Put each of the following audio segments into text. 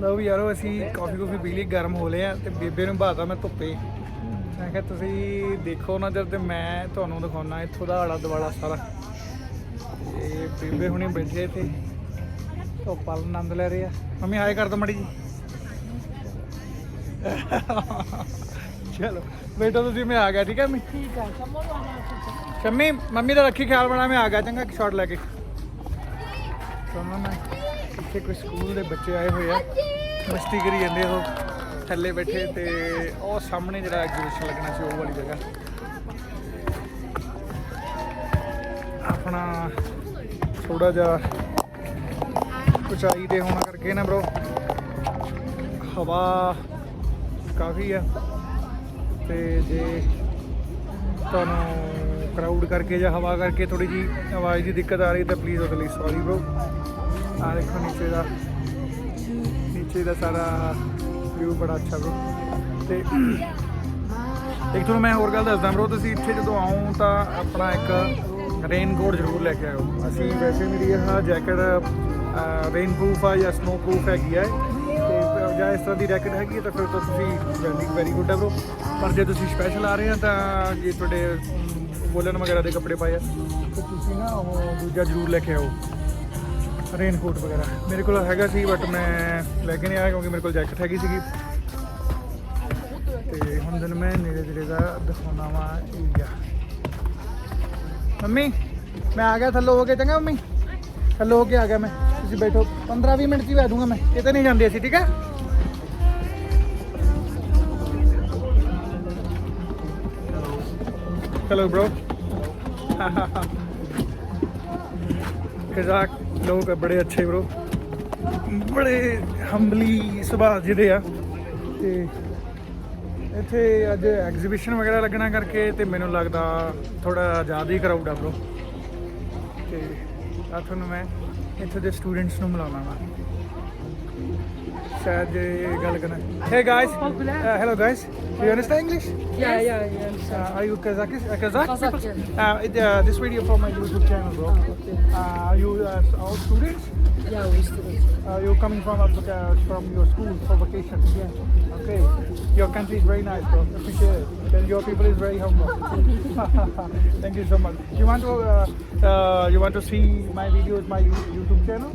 ਲਓ ਵੀ ਯਾਰੋ ਅਸੀਂ ਕਾਫੀ ਕਾਫੀ ਪੀ ਲਈ ਗਰਮ ਹੋ ਲਏ ਆ ਤੇ ਬੇਬੇ ਨੂੰ ਬਾਤਾ ਮੈਂ ਧੁੱਪੇ। ਮੈਂ ਕਿਹਾ ਤੁਸੀਂ ਦੇਖੋ ਨਜ਼ਰ ਤੇ ਮੈਂ ਤੁਹਾਨੂੰ ਦਿਖਾਉਣਾ ਇੱਥੋਂ ਦਾ ਆਲਾ ਦੁਆਲਾ ਸਾਰਾ। ਤੇ ਬੇਬੇ ਹੁਣੇ ਬੈਠੇ ਇੱਥੇ। ਧੁੱਪ ਵਾਲਾ ਆਨੰਦ ਲੈ ਰਹੇ ਆ। ਮੰਮੀ ਹਾਏ ਕਰ ਦੋ ਮੜੀ ਜੀ। ਚਲੋ ਬੇਟਾ ਤੁਸੀਂ ਮੈਂ ਆ ਗਿਆ ਠੀਕ ਹੈ ਮੈਂ ਠੀਕ ਹੈ ਸ਼ੰਮੀ ਮੰਮੀ ਦਾ ਰੱਖੀ ਖਿਆਲ ਬਣਾ ਮੈਂ ਆ ਗਿਆ ਚੰਗਾ ਇੱਕ ਸ਼ਾਟ ਲੈ ਕੇ। ਸੁਣੋ ਮੈਂ ਇੱਥੇ ਕੋਈ ਸਕੂਲ ਦੇ ਬੱਚੇ ਆਏ ਹੋਏ ਆ। ਮਸਤੀ ਕਰੀ ਜਾਂਦੇ ਉਹ, ਥੱਲੇ ਬੈਠੇ ਤੇ ਉਹ ਸਾਹਮਣੇ ਜਿਹੜਾ ਐਗਜ਼ੀਬਿਸ਼ਨ ਲੱਗਣਾ ਸੀ, ਉਹ ਵਾਲੀ ਜਗ੍ਹਾ। ਆਪਣਾ ਥੋੜਾ ਜਿਹਾ ਉਚਾਈ ਤੇ ਹੋਣਾ ਕਰਕੇ ਨਾ ਬ్రో ਹਵਾ ਕਾਫੀ ਆ ਤੇ ਜੇ ਤੁਹਾਨੂੰ ਕਰਾਊਡ ਕਰਕੇ ਜਾਂ ਹਵਾ ਕਰਕੇ ਥੋੜੀ ਜੀ ਆਵਾਜ਼ ਦੀ ਦਿੱਕਤ ਆ ਰਹੀ ਤਾਂ ਪਲੀਜ਼ ਉਹਦੇ ਲਈ ਸੌਰੀ ਬ్రో ਆ ਦੇਖੋ ਨੀਚੇ ਦਾ ਨੀਚੇ ਦਾ ਸਾਰਾ ਵਿਊ ਬੜਾ ਅੱਛਾ ਬ్రో ਤੇ ਇੱਕ ਤੁਹਾਨੂੰ ਮੈਂ ਹੋਰ ਗੱਲ ਦੱਸਦਾ ਬ్రో ਤੁਸੀਂ ਇੱਥੇ ਜਦੋਂ ਆਉਂ ਤਾਂ ਆਪਣਾ ਇੱਕ ਰੇਨ ਕੋਟ ਜ਼ਰੂਰ ਲੈ ਕੇ ਆਇਓ। ਅਸੀਂ ਵੈਸੇ ਮੇਰੀ ਇਹ ਜੈਕਟ ਰੇਨ ਪ੍ਰੂਫ ਆ ਜਾਂ ਸਨੋ ਪ੍ਰੂਫ ਹੈਗੀ ਹੈ ਤੇ ਜਾਂ ਇਸ ਤਰ੍ਹਾਂ ਦੀ ਰੈਕਟ ਹੈਗੀ ਤਾਂ ਫਿਰ ਤਾਂ ਤੁਸੀਂ ਵੈਰੀ ਵੈਰੀ ਗੁੱਡ ਹੈ ਬ్రో ਪਰ ਜੇ ਤੁਸੀਂ ਸਪੈਸ਼ਲ ਆ ਰਹੇ ਆ ਤਾਂ ਜੇ ਤੁਹਾਡੇ ਵੋਲਨ ਵਗੈਰਾ ਦੇ ਕੱਪੜੇ ਪਾਏ ਆ, ਤਾਂ ਤੁਸੀਂ ਨਾ ਉਹ ਦੂਜਾ ਜ਼ਰੂਰ ਲੈ ਕੇ ਆਓ। ਰੇਨਕੋਟ ਵਗੈਰਾ। ਮੇਰੇ ਕੋਲ ਹੈਗਾ ਸੀ ਬਟ ਮੈਂ ਲੈ ਕੇ ਨਹੀਂ ਆਇਆ ਕਿਉਂਕਿ ਮੇਰੇ ਕੋਲ ਜੈਕਟ ਹੈਗੀ ਸੀਗੀ। ਤੇ ਹੁਣ ਦਿਨ ਮੈਂ ਨੇੜੇ ਨੇੜੇ ਦਾ ਦਿਖਾਉਣਾ ਵਾ ਏਰੀਆ ਮੰਮੀ ਮੈਂ ਆ ਗਿਆ ਥੱਲੋਂ ਹੋ ਕੇ ਚੰਗਾ ਮੰਮੀ? ਥੱਲੇ ਹੋ ਕੇ ਆ ਗਿਆ ਮੈਂ। ਤੁਸੀਂ ਬੈਠੋ। 15 20 ਮਿੰਟ ਦੀ ਵਾ ਦੂੰਗਾ ਮੈਂ। ਇਹ ਤਾਂ ਨਹੀਂ ਜਾਂਦੇ ਅਸੀਂ ਠੀਕ ਹੈ Hello, bro. Kazakh ਲੋਕ ਬੜੇ ਅੱਛੇ ਬ్రో ਬੜੇ ਹੰਬਲੀ ਸੁਭਾਅ ਜਿਹਦੇ ਆ। ਤੇ ਇੱਥੇ ਅੱਜ ਐਗਜ਼ੀਬਿਸ਼ਨ ਵਗੈਰਾ ਲੱਗਣਾ ਕਰਕੇ ਤੇ ਮੈਨੂੰ ਲੱਗਦਾ ਥੋੜਾ ਜ਼ਿਆਦਾ ਹੀ ਕਰਾਊਡ ਆ ਬ్రో ਤੇ ਆ ਤੁਹਾਨੂੰ ਮੈਂ ਇੱਥੇ ਦੇ ਸਟੂਡੈਂਟਸ ਨੂੰ ਮਿਲਾਉਣਾ ਵਾ ਸ਼ਾਇਦ ਇਹ ਗੱਲ ਕਰਨਾ। Hey guys hello guys Do you understand English? Yeah, yeah, yeah. Uh, are you Kazakh? Uh, Kazakh? Kazakh. Uh, it, uh, this video for my YouTube channel, bro. Uh, are you uh, all students? Yeah, we students. Uh, you're coming from uh, from your school for vacation. Yeah. Okay. Your country is very nice, bro. Appreciate it. And your people is very humble. Thank you so much. You want to uh, uh, you want to see my videos, my YouTube channel?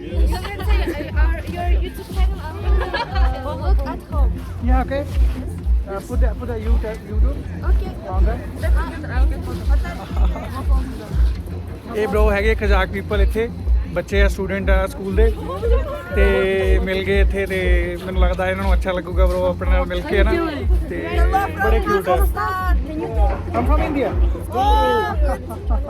Yes. You can say uh, our, your YouTube channel. Look at home. Yeah. Okay. Uh, put that put that YouTube YouTube Okay. on there. ਇਹ bro ਹੈਗੇ Kazakh people ਇੱਥੇ ਬੱਚੇ ਆ student ਆ school ਦੇ ਤੇ ਮਿਲ ਗਏ ਇੱਥੇ ਤੇ ਮੈਨੂੰ ਲੱਗਦਾ ਇਹਨਾਂ ਨੂੰ ਅੱਛਾ ਲੱਗੂਗਾ ਬ్రో ਆਪਣੇ ਨਾਲ ਮਿਲ ਕੇ ਨਾ ਤੇ ਬੜੇ ਕਿਊਟ ਆ I'm from India.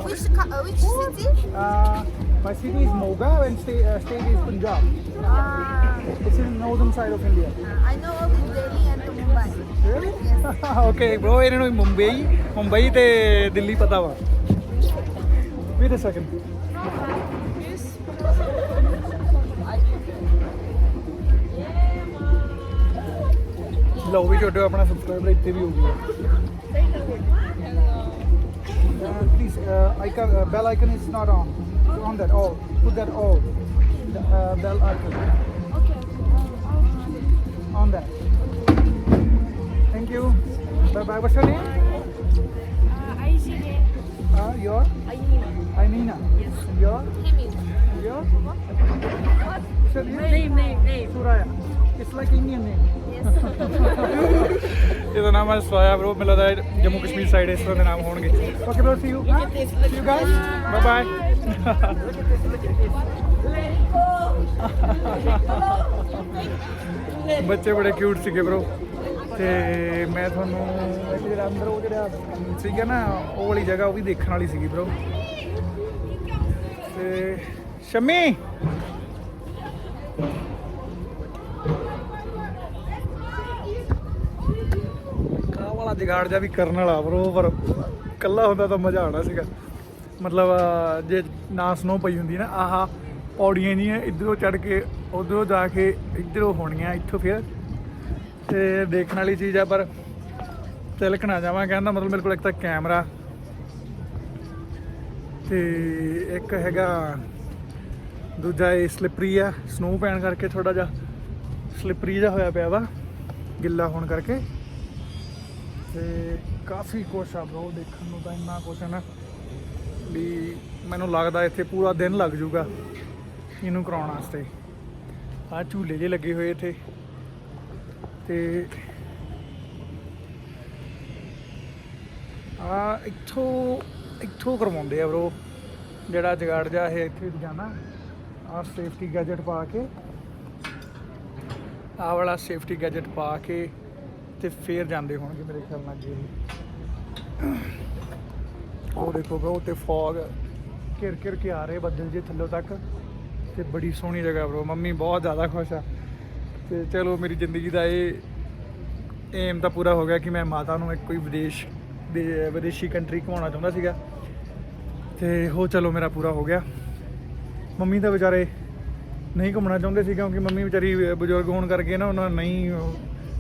Which uh, which city? Uh, my city is Moga and state, uh, state is Punjab. Uh, It's in northern side of India. I know only Delhi and Mumbai. Really? okay, bro. ਇਹਨਾਂ ਨੂੰ ਮੁੰਬਈ ਮੁੰਬਈ ਤੇ ਦਿੱਲੀ ਪਤਾ ਵਾ Wait a second. ਲਓ ਵੀ ਛੋਟੋ ਆਪਣਾ subscriber ਇੱਥੇ ਵੀ ਹੋ ਗਿਆ Uh, please, uh, icon, uh, bell icon is not on. It's on that all. Put that all. The, you. Bye bye. What's your name? Uh, Aisha. Uh, your? Aimina. Aimina. Yes. Your? Hemina. Your? What? What's your name? Name, name, name. Suraya. It's like Indian name. ਇਹਦਾ ਨਾਮ ਹੈ ਸੋਇਆ bro ਮੈਨੂੰ ਲੱਗਦਾ ਹੈ Jammu Kashmir side ਇਸ ਤਰ੍ਹਾਂ ਦੇ ਨਾਮ ਹੋਣਗੇ okay bro see you see you guys bye bye ਬੱਚੇ ਬੜੇ ਕਿਊਟ ਸੀਗੇ ਬ్రో ਤੇ ਮੈਂ ਤੁਹਾਨੂੰ ਇੱਕ ਜਿਹੜਾ ਅੰਦਰ ਉਹ ਜਿਹੜਾ ਸੀਗਾ ਨਾ, ਉਹ ਵਾਲੀ ਜਗ੍ਹਾ ਉਹ ਵੀ ਦੇਖਣ ਵਾਲੀ ਸੀਗੀ ਬ్రో ਤੇ ਸ਼ਮੀ। ਆਹ ਵਾਲਾ ਜਗਾੜ ਜਾ ਵੀ ਕਰਨ ਵਾਲਾ ਬਰੋ ਪਰ ਕੱਲਾ ਹੁੰਦਾ ਤਾਂ ਮਜ਼ਾ ਆਉਣਾ ਸੀਗਾ। ਮਤਲਬ ਜੇ ਨਾ ਸਨੋ ਪਈ ਹੁੰਦੀ ਨਾ, ਆਹਾ ਪੌੜੀਆਂ ਜੀਆਂ ਇਧਰੋਂ ਚੜ ਕੇ, ਉਧਰੋਂ ਜਾ ਕੇ ਇਧਰੋਂ ਹੋਣੀਆਂ, ਇੱਥੋਂ ਫਿਰ ਤੇ ਦੇਖਣ ਵਾਲੀ ਚੀਜ਼ ਆ, ਪਰ ਤਿਲਕ ਨਾ ਜਾਵਾਂ ਕਹਿੰਦਾ ਮਤਲਬ ਮੇਰੇ ਕੋਲ ਇੱਕ ਤਾਂ ਕੈਮਰਾ ਤੇ ਇੱਕ ਹੈਗਾ, ਦੂਜਾ ਇਹ ਸਲਿਪਰੀ ਆ ਸਨੋ ਪੈਣ ਕਰਕੇ ਥੋੜਾ ਜਿਹਾ ਸਲਿੱਪਰੀ ਜਿਹਾ ਹੋਇਆ ਪਿਆ ਵਾ, ਗਿੱਲਾ ਹੋਣ ਕਰਕੇ ਤੇ ਕਾਫੀ ਕੁਛ ਆ ਬ్రో ਦੇਖਣ ਨੂੰ ਤਾਂ ਇੰਨਾ ਕੁਛ ਹੈ ਨਾ ਵੀ ਮੈਨੂੰ ਲੱਗਦਾ ਇੱਥੇ ਪੂਰਾ ਦਿਨ ਲੱਗ ਜਾਊਗਾ ਇਹਨੂੰ ਕਰਾਉਣ ਵਾਸਤੇ। ਆ ਝੂਲੇ ਜੇ ਲੱਗੇ ਹੋਏ ਇੱਥੇ। ਤੇ ਆ ਇੱਥੋਂ ਇੱਥੋਂ ਕਰਵਾਉਂਦੇ ਆ ਬਰੋ ਜਿਹੜਾ ਜਗਾੜ ਜਾ ਇਹ ਇੱਥੇ ਜਾਣਾ। ਆ ਸੇਫਟੀ ਗੈਜਟ ਪਾ ਕੇ ਆ ਵਾਲਾ ਸੇਫਟੀ ਗੈਜਟ ਪਾ ਕੇ ਤੇ ਫੇਰ ਜਾਂਦੇ ਹੋਣਗੇ ਮੇਰੇ ਖਿਆਲ ਨਾਲ ਜੀ। ਉਹ ਦੇਖੋ ਬ్రో ਤੇ ਫੌਗ ਕਿਰ ਕਿਰ ਕੇ ਆ ਰਹੇ ਬੱਦਲ ਜੇ ਥੱਲੋਂ ਤੱਕ। ਤੇ ਬੜੀ ਸੋਹਣੀ ਜਗ੍ਹਾ ਬਰੋ ਮੰਮੀ ਬਹੁਤ ਜ਼ਿਆਦਾ ਖੁਸ਼ ਆ। ਤੇ ਚਲੋ ਮੇਰੀ ਜ਼ਿੰਦਗੀ ਦਾ ਇਹ ਏਮ ਤਾਂ ਪੂਰਾ ਹੋ ਗਿਆ ਕਿ ਮੈਂ ਮਾਤਾ ਨੂੰ ਇੱਕ ਕੋਈ ਵਿਦੇਸ਼ ਦੇ, ਵਿਦੇਸ਼ੀ ਕੰਟਰੀ ਘੁਮਾਉਣਾ ਚਾਹੁੰਦਾ ਸੀਗਾ। ਤੇ ਉਹ ਚਲੋ ਮੇਰਾ ਪੂਰਾ ਹੋ ਗਿਆ। ਮੰਮੀ ਤਾਂ ਵਿਚਾਰੇ ਨਹੀਂ ਘੁੰਮਣਾ ਚਾਹੁੰਦੇ ਸੀ ਕਿਉਂਕਿ ਮੰਮੀ ਵਿਚਾਰੀ ਬਜ਼ੁਰਗ ਹੋਣ ਕਰਕੇ ਨਾ ਉਹਨਾਂ ਨਹੀਂ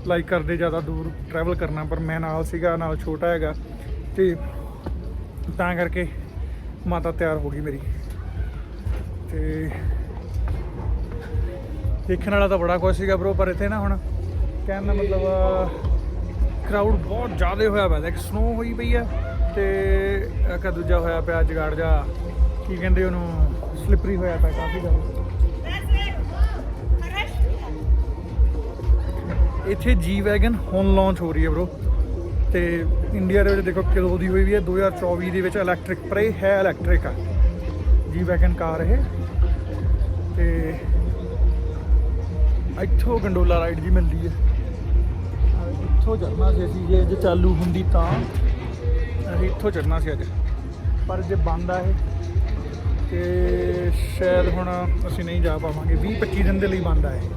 ਲਾਈਕ ਕਰਦੇ ਜ਼ਿਆਦਾ ਦੂਰ ਟਰੈਵਲ ਕਰਨਾ, ਪਰ ਮੈਂ ਨਾਲ ਸੀਗਾ, ਨਾਲ ਛੋਟਾ ਹੈਗਾ ਤੇ ਤਾਂ ਕਰਕੇ ਮਾਤਾ ਤਿਆਰ ਹੋ ਗਈ ਮੇਰੀ। ਤੇ ਦੇਖਣ ਵਾਲਾ ਤਾਂ ਬੜਾ ਕੁਝ ਸੀਗਾ ਬ్రో ਪਰ ਇੱਥੇ ਨਾ ਹੁਣ ਕਹਿਣ ਦਾ ਮਤਲਬ ਕਰਾਊਡ ਬਹੁਤ ਜ਼ਿਆਦਾ ਹੋਇਆ ਪਿਆ ਇੱਕ ਸਨੋ ਹੋਈ ਪਈ ਆ ਤੇ ਇੱਕ ਦੂਜਾ ਹੋਇਆ ਪਿਆ ਜਗਾੜ ਜਾ ਕੀ ਕਹਿੰਦੇ ਉਹਨੂੰ? ਸਲਿਪਰੀ ਹੋਇਆ ਪਿਆ ਕਾਫੀ ਜ਼ਿਆਦਾ। ਇੱਥੇ ਜੀ ਵੈਗਨ ਹੁਣ ਲਾਂਚ ਹੋ ਰਹੀ ਹੈ ਬ్రో ਤੇ ਇੰਡੀਆ ਦੇ ਵਿੱਚ ਦੇਖੋ ਕਦੋਂ ਦੀ ਹੋਈ ਵੀ ਹੈ? 2024 ਦੇ ਵਿੱਚ ਇਲੈਕਟ੍ਰਿਕ ਪਰ ਇਹ ਹੈ ਇਲੈਕਟ੍ਰਿਕ ਆ। ਜੀ ਵੈਗਨ ਕਾਰ ਇਹ। ਤੇ ਇੱਥੋਂ ਗੰਡੋਲਾ ਰਾਈਡ ਜੀ ਮਿਲਦੀ ਹੈ। ਇੱਥੋਂ ਚੜਨਾ ਸੀ ਅਸੀਂ, ਜੇ ਜੇ ਚਾਲੂ ਹੁੰਦੀ ਤਾਂ। ਅਸੀਂ ਇੱਥੋਂ ਚੜਨਾ ਸੀ ਅੱਜ। ਪਰ ਜੇ ਬੰਦ ਆ ਇਹ, ਤੇ ਸ਼ਾਇਦ ਹੁਣ ਅਸੀਂ ਨਹੀਂ ਜਾ ਪਾਵਾਂਗੇ। 20 25 ਦਿਨ ਦੇ ਲਈ ਬੰਦ ਆ ਇਹ।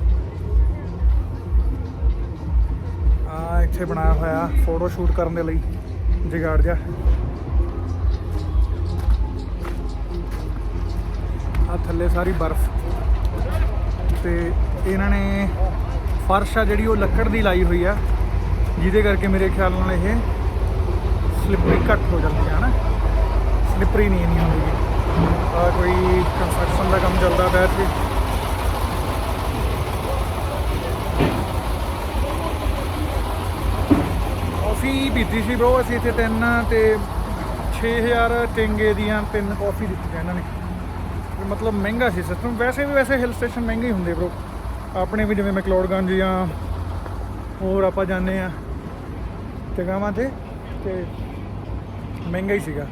ਆ ਇੱਥੇ ਬਣਾਇਆ ਹੋਇਆ, ਫੋਟੋ ਸ਼ੂਟ ਕਰਨ ਦੇ ਲਈ, ਜਗਾੜ ਜਾ ਆ ਥੱਲੇ ਸਾਰੀ ਬਰਫ਼। ਤੇ ਇਹਨਾਂ ਨੇ ਫਰਸ਼ ਆ ਜਿਹੜੀ ਉਹ ਲੱਕੜ ਦੀ ਲਾਈ ਹੋਈ ਆ, ਜਿਹਦੇ ਕਰਕੇ ਮੇਰੇ ਖਿਆਲ ਨਾਲ ਇਹ ਸਲਿੱਪਰੀ ਘੱਟ ਹੋ ਜਾਂਦੀ ਹੈ ਨਾ ਸਲਿੱਪਰੀ ਨਹੀਂ ਇੰਨੀ ਹੁੰਦੀ। ਆ ਕੋਈ ਕੰਸਟਰਕਸ਼ਨ ਦਾ ਕੰਮ ਚੱਲਦਾ ਪਿਆ ਇੱਥੇ। ਕਾਫੀ ਪੀਤੀ ਸੀ ਬ్రో ਅਸੀਂ ਇੱਥੇ ਤਿੰਨ ਤੇ 6000 ਟਿੰਗੇ ਦੀਆਂ ਤਿੰਨ ਕਾਫੀ ਦਿੱਤੀਆਂ ਇਹਨਾਂ ਨੇ। ਮਤਲਬ ਮਹਿੰਗਾ ਸੀ ਸਿਸਟਮ ਵੈਸੇ ਵੀ ਵੈਸੇ ਹਿਲ ਸਟੇਸ਼ਨ ਮਹਿੰਗੇ ਹੀ ਹੁੰਦੇ ਬ్రో ਆਪਣੇ ਵੀ ਜਿਵੇਂ ਮੈਕਲੋਡਗੰਜ ਜਾਂ ਹੋਰ ਆਪਾਂ ਜਾਂਦੇ ਆ ਜਗ੍ਹਾਵਾਂ ਤੇ ਤੇ ਮਹਿੰਗਾ ਹੀ ਸੀਗਾ।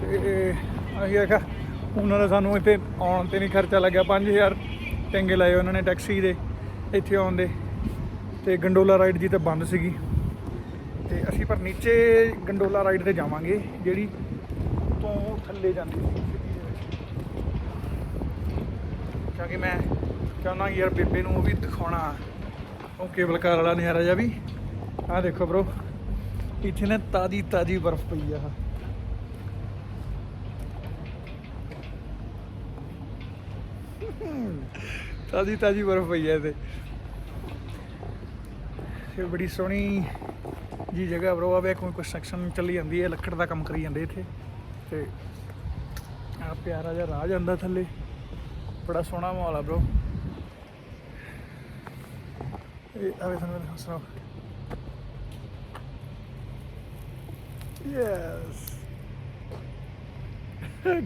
ਤੇ ਅਸੀਂ ਆਖਿਆ ਉਹਨਾਂ ਦਾ ਸਾਨੂੰ ਇੱਥੇ ਆਉਣ ਤੇ ਨਹੀਂ ਖਰਚਾ ਲੱਗਿਆ। 5000 ਟਿੰਗੇ ਲਾਏ ਉਹਨਾਂ ਨੇ ਟੈਕਸੀ ਦੇ, ਇੱਥੇ ਆਉਣ ਦੇ। ਤੇ ਗੰਡੋਲਾ ਰਾਈਡ ਜੀ ਤਾਂ ਬੰਦ ਸੀਗੀ। ਤੇ ਅਸੀਂ ਪਰ ਨੀਚੇ ਗੰਡੋਲਾ ਰਾਈਡ ਤੇ ਜਾਵਾਂਗੇ, ਜਿਹੜੀ ਤੋਂ ਥੱਲੇ ਜਾਂਦੀ ਸੀ। ਕਿਉਂਕਿ ਮੈਂ ਚਾਹੁੰਦਾ ਯਾਰ ਬੇਬੇ ਨੂੰ ਉਹ ਵੀ ਦਿਖਾਉਣਾ। ਉਹ ਕੇਵਲ ਕਾਰ ਵਾਲਾ ਨਜ਼ਾਰਾ ਜਾ ਵੀ। ਆਹ ਦੇਖੋ ਬ్రో ਇੱਥੇ ਨਾ ਤਾਜੀ ਤਾਜੀ ਬਰਫ਼ ਪਈ ਆ। ਤਾਜੀ ਤਾਜੀ ਬਰਫ਼ ਪਈ ਆ ਤੇ ਇਹ ਬੜੀ ਸੋਹਣੀ ਜੀ ਜਗ੍ਹਾ ਬ్రో ਆ ਵੇ ਕੋਈ ਕੰਸਟਰਕਸ਼ਨ ਚੱਲੀ ਜਾਂਦੀ ਹੈ, ਲੱਕੜ ਦਾ ਕੰਮ ਕਰੀ ਜਾਂਦੇ ਇੱਥੇ। ਤੇ ਆ ਪਿਆਰਾ ਜਿਹਾ ਰਾਹ ਜਾਂਦਾ ਥੱਲੇ। ਬੜਾ ਸੋਹਣਾ ਮਾਹੌਲ ਆ ਬ్రో ਇਹ ਆਵੇ ਤੁਹਾਨੂੰ ਹੱਸਣਾ ਯੈਸ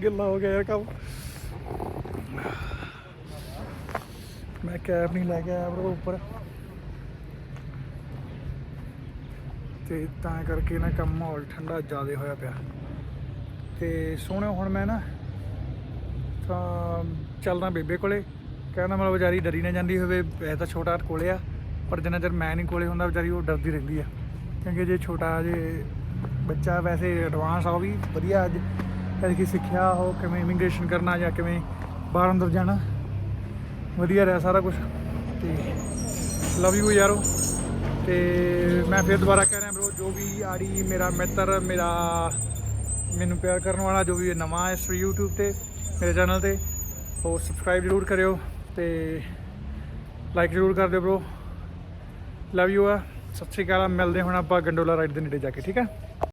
ਗਿੱਲਾ ਹੋ ਗਿਆ ਯਾਰ ਕੰਮ ਮੈਂ ਕੈਬ ਨਹੀਂ ਲੈ ਕੇ ਆਇਆ ਬ్రో ਉੱਪਰ ਤੇ ਤਾਂ ਕਰਕੇ ਨਾ ਕੰਮ ਮਾਹੌਲ ਠੰਡਾ ਜ਼ਿਆਦਾ ਹੋਇਆ ਪਿਆ। ਤੇ ਸੋਹਣੇ ਹੁਣ ਮੈਂ ਨਾ ਤਾਂ ਚੱਲਦਾ ਬੇਬੇ ਕੋਲੇ। ਕਹਿੰਦਾ ਮਤਲਬ ਵਿਚਾਰੀ ਡਰੀ ਨਾ ਜਾਂਦੀ ਹੋਵੇ ਵੈਸੇ ਤਾਂ ਛੋਟਾ ਕੋਲੇ ਆ। ਪਰ ਜਿੰਨਾ ਚਿਰ ਮੈਂ ਨਹੀਂ ਕੋਲੇ ਹੁੰਦਾ, ਵਿਚਾਰੀ ਉਹ ਡਰਦੀ ਰਹਿੰਦੀ ਆ। ਕਿਉਂਕਿ ਜੇ ਛੋਟਾ ਜੇ ਬੱਚਾ ਵੈਸੇ ਐਡਵਾਂਸ ਆ, ਉਹ ਵੀ ਵਧੀਆ ਅੱਜ। ਕਦੇ ਕੀ ਸਿੱਖਿਆ ਉਹ ਕਿਵੇਂ ਇਮੀਗ੍ਰੇਸ਼ਨ ਕਰਨਾ ਜਾਂ ਕਿਵੇਂ ਬਾਹਰ ਅੰਦਰ ਜਾਣਾ, ਵਧੀਆ ਰਿਹਾ ਸਾਰਾ ਕੁਝ ਤੇ ਲਵ ਯੂ ਯਾਰੋ। ਤੇ ਮੈਂ ਫਿਰ ਦੁਬਾਰਾ ਕਹਿ ਰਿਹਾ ਬ్రో ਜੋ ਵੀ ਆੜੀ ਮੇਰਾ ਮਿੱਤਰ, ਮੇਰਾ ਮੈਨੂੰ ਪਿਆਰ ਕਰਨ ਵਾਲਾ, ਜੋ ਵੀ ਨਵਾਂ ਹੈ ਇਸ YouTube ਤੇ, ਮੇਰੇ ਚੈਨਲ ਤੇ, ਉਹ ਸਬਸਕ੍ਰਾਈਬ ਜ਼ਰੂਰ ਕਰਿਓ ਤੇ ਲਾਈਕ ਜ਼ਰੂਰ ਕਰ ਦਿਓ ਬ్రో ਲਵ ਯੂ ਆ ਸਤਿ ਸ਼੍ਰੀ ਅਕਾਲ। ਮਿਲਦੇ ਹੁਣ ਆਪਾਂ ਗੰਡੋਲਾ ਰਾਈਡ ਦੇ ਨੇੜੇ ਜਾ ਕੇ, ਠੀਕ ਆ?